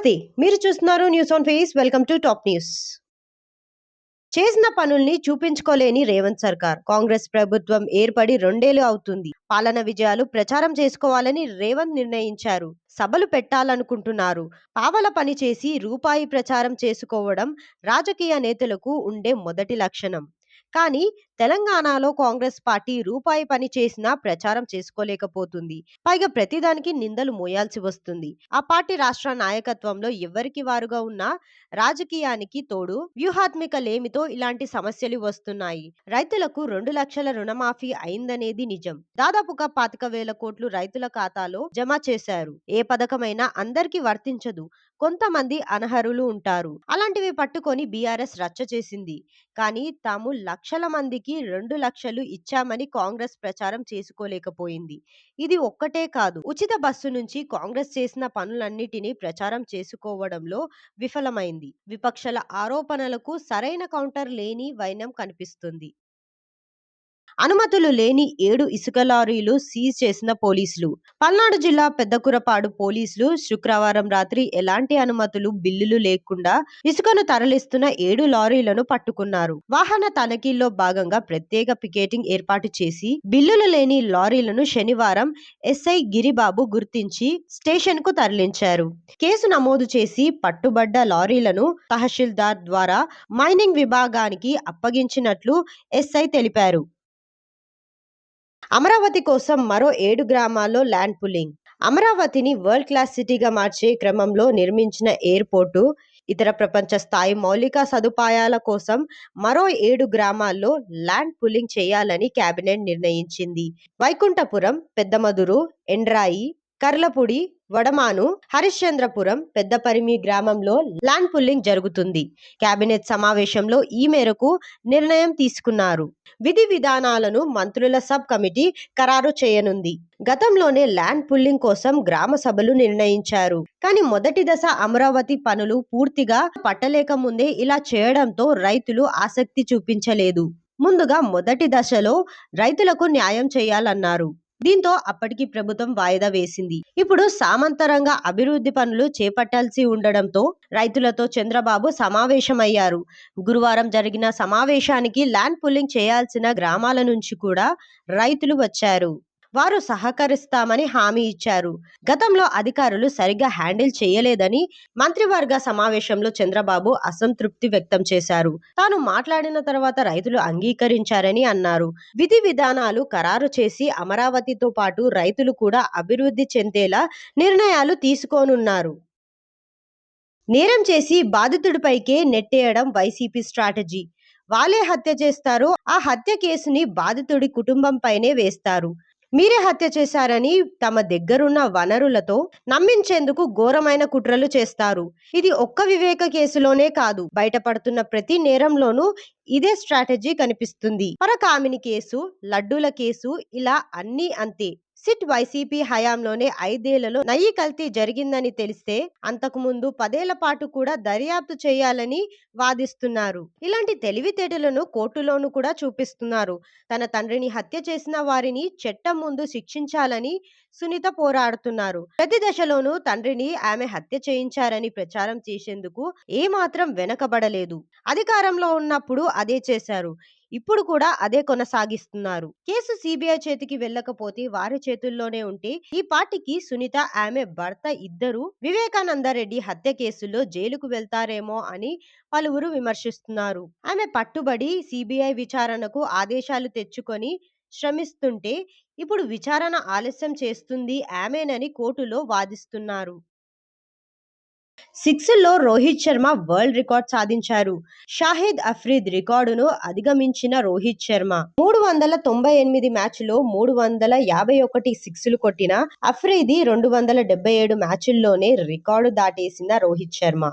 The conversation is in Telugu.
నమస్తే మీరు చూస్తున్నారు news on face welcome to top news చేసిన పనుల్ని చూపించుకోలేని రేవంత్ సర్కార్. కాంగ్రెస్ ప్రభుత్వం ఏర్పడి రెండేళ్ళు అవుతుంది. పాలన విజయాలు ప్రచారం చేసుకోవాలని రేవంత్ నిర్ణయించారు. సభలు పెట్టాలనుకుంటున్నారు. పావల పని చేసి రూపాయి ప్రచారం చేసుకోవడం రాజకీయ నేతలకు ఉండే మొదటి లక్షణం. కానీ తెలంగాణలో కాంగ్రెస్ పార్టీ రూపాయి పని చేసినా ప్రచారం చేసుకోలేకపోతుంది. పైగా ప్రతిదానికి నిందలు మోయాల్సి వస్తుంది. ఆ పార్టీ రాష్ట్ర నాయకత్వంలో ఎవరికి వారుగా ఉన్న రాజకీయానికి తోడు వ్యూహాత్మిక లేమితో ఇలాంటి సమస్యలు వస్తున్నాయి. రైతులకు రెండు లక్షల రుణమాఫీ అయిందనేది నిజం. దాదాపుగా పాతిక వేల కోట్లు రైతుల ఖాతాలో జమ చేశారు. ఏ పథకమైనా అందరికీ వర్తించదు. కొంతమంది అనర్హులు ఉంటారు. అలాంటివి పట్టుకొని బీఆర్ఎస్ రచ్చ చేసింది. కానీ తాము లక్షల మందికి రెండు లక్షలు ఇచ్చామని కాంగ్రెస్ ప్రచారం చేసుకోలేకపోయింది. ఇది ఒక్కటే కాదు. ఉచిత బస్సు నుంచి కాంగ్రెస్ చేసిన పనులన్నిటినీ ప్రచారం చేసుకోవడంలో విఫలమైంది. విపక్షాల ఆరోపణలకు సరైన కౌంటర్ లేని వైనం కనిపిస్తుంది. అనుమతులు లేని ఏడు ఇసుక లారీలు సీజ్ చేసిన పోలీసులు. పల్నాడు జిల్లా పెద్దకురపాడు పోలీసులు శుక్రవారం రాత్రి ఎలాంటి అనుమతులు బిల్లులు లేకుండా ఇసుకను తరలిస్తున్న ఏడు లారీలను పట్టుకున్నారు. వాహన తనిఖీల్లో భాగంగా ప్రత్యేక పికెటింగ్ ఏర్పాటు చేసి బిల్లులు లేని లారీలను శనివారం ఎస్ఐ గిరిబాబు గుర్తించి స్టేషన్కు తరలించారు. కేసు నమోదు చేసి పట్టుబడ్డ లారీలను తహసీల్దార్ ద్వారా మైనింగ్ విభాగానికి అప్పగించినట్లు ఎస్ఐ తెలిపారు. అమరావతి కోసం మరో ఏడు గ్రామాల్లో ల్యాండ్ పుల్లింగ్ అమరావతిని వరల్డ్ క్లాస్ సిటీగా మార్చే క్రమంలో నిర్మించిన ఎయిర్పోర్టు ఇతర ప్రపంచ స్థాయి మౌలిక సదుపాయాల కోసం మరో ఏడు గ్రామాల్లో ల్యాండ్ పుల్లింగ్ చేయాలని కేబినెట్ నిర్ణయించింది. వైకుంఠపురం పెద్దమదురు ఎండ్రాయి కర్లపూడి వడమాను హరిశ్చంద్రపురం పెద్దపరిమి గ్రామంలో ల్యాండ్ పుల్లింగ్ జరుగుతుంది. కేబినెట్ సమావేశంలో ఈ మేరకు నిర్ణయం తీసుకున్నారు. విధి విధానాలను మంత్రుల సబ్ కమిటీ ఖరారు చేయనుంది. గతంలోనే ల్యాండ్ పుల్లింగ్ కోసం గ్రామ సభలు నిర్ణయించారు. కానీ మొదటి దశ అమరావతి పనులు పూర్తిగా పట్టలేక ముందే ఇలా చేయడంతో రైతులు ఆసక్తి చూపించలేదు. ముందుగా మొదటి దశలో రైతులకు న్యాయం చేయాలన్నారు. దీంతో అప్పటికి ప్రభుత్వం వాయిదా వేసింది. ఇప్పుడు సామంతరంగా అభివృద్ధి పనులు చేపట్టాల్సి ఉండడంతో రైతులతో చంద్రబాబు సమావేశమయ్యారు. గురువారం జరిగిన సమావేశానికి ల్యాండ్ పుల్లింగ్ చేయాల్సిన గ్రామాల నుంచి కూడా రైతులు వచ్చారు. వారు సహకరిస్తామని హామీ ఇచ్చారు. గతంలో అధికారులు సరిగ్గా హ్యాండిల్ చేయలేదని మంత్రివర్గ సమావేశంలో చంద్రబాబు అసంతృప్తి వ్యక్తం చేశారు. తాను మాట్లాడిన తర్వాత రైతులు అంగీకరించారని అన్నారు. విధి విధానాలు ఖరారు చేసి అమరావతితో పాటు రైతులు కూడా అభివృద్ధి చెందేలా నిర్ణయాలు తీసుకోనున్నారు. నేరం చేసి బాధితుడిపైకే నెట్టేయడం వైసీపీ స్ట్రాటజీ. వాళ్ళే హత్య చేస్తారు ఆ హత్య కేసుని బాధితుడి కుటుంబంపైనే వేస్తారు. మీరే హత్య చేశారని తమ దగ్గరున్న వనరులతో నమ్మించేందుకు ఘోరమైన కుట్రలు చేస్తారు. ఇది ఒక్క వివేక కేసులోనే కాదు బయటపడుతున్న ప్రతి నేరంలోనూ ఇదే స్ట్రాటజీ కనిపిస్తుంది. పరకామిని కేసు లడ్డూల కేసు ఇలా అన్నీ అంతే. సిట్ వైసీపీ హయాంలోనే ఐదేళ్ళలో నయ్యి కల్తీ జరిగిందని తెలిస్తే అంతకుముందు పదేళ్ళ పాటు కూడా దర్యాప్తు చేయాలని వాదిస్తున్నారు. ఇలాంటి తెలివితేటలను కోర్టులోనూ కూడా చూపిస్తున్నారు. తన తండ్రిని హత్య చేసిన వారిని చట్టం ముందు శిక్షించాలని సునీత పోరాడుతున్నారు. ప్రతి దశలోనూ తండ్రిని ఆమె హత్య చేయించారని ప్రచారం చేసేందుకు ఏమాత్రం వెనకబడలేదు. అధికారంలో ఉన్నప్పుడు అదే చేశారు. ఇప్పుడు కూడా అదే కొనసాగిస్తున్నారు. కేసు సిబిఐ చేతికి వెళ్ళకపోతే వారి చేతుల్లోనే ఉంటే ఈ పార్టీకి సునీత ఆమె భర్త ఇద్దరు వివేకానందరెడ్డి హత్య కేసులో జైలుకు వెళ్తారేమో అని పలువురు విమర్శిస్తున్నారు. ఆమె పట్టుబడి సిబిఐ విచారణకు ఆదేశాలు తెచ్చుకొని శ్రమిస్తుంటే ఇప్పుడు విచారణ ఆలస్యం చేస్తుంది ఆమెనని కోర్టులో వాదిస్తున్నారు. సిక్స్లో రోహిత్ శర్మ వరల్డ్ రికార్డ్ సాధించారు. షాహిద్ అఫ్రీద్ రికార్డును అధిగమించిన రోహిత్ శర్మ మూడు వందల తొంభై ఎనిమిది మ్యాచ్లో మూడు వందల యాభై ఒకటి సిక్స్లు కొట్టిన అఫ్రీది రెండు వందల డెబ్బై ఏడు మ్యాచుల్లోనే రికార్డు దాటేసిన రోహిత్ శర్మ.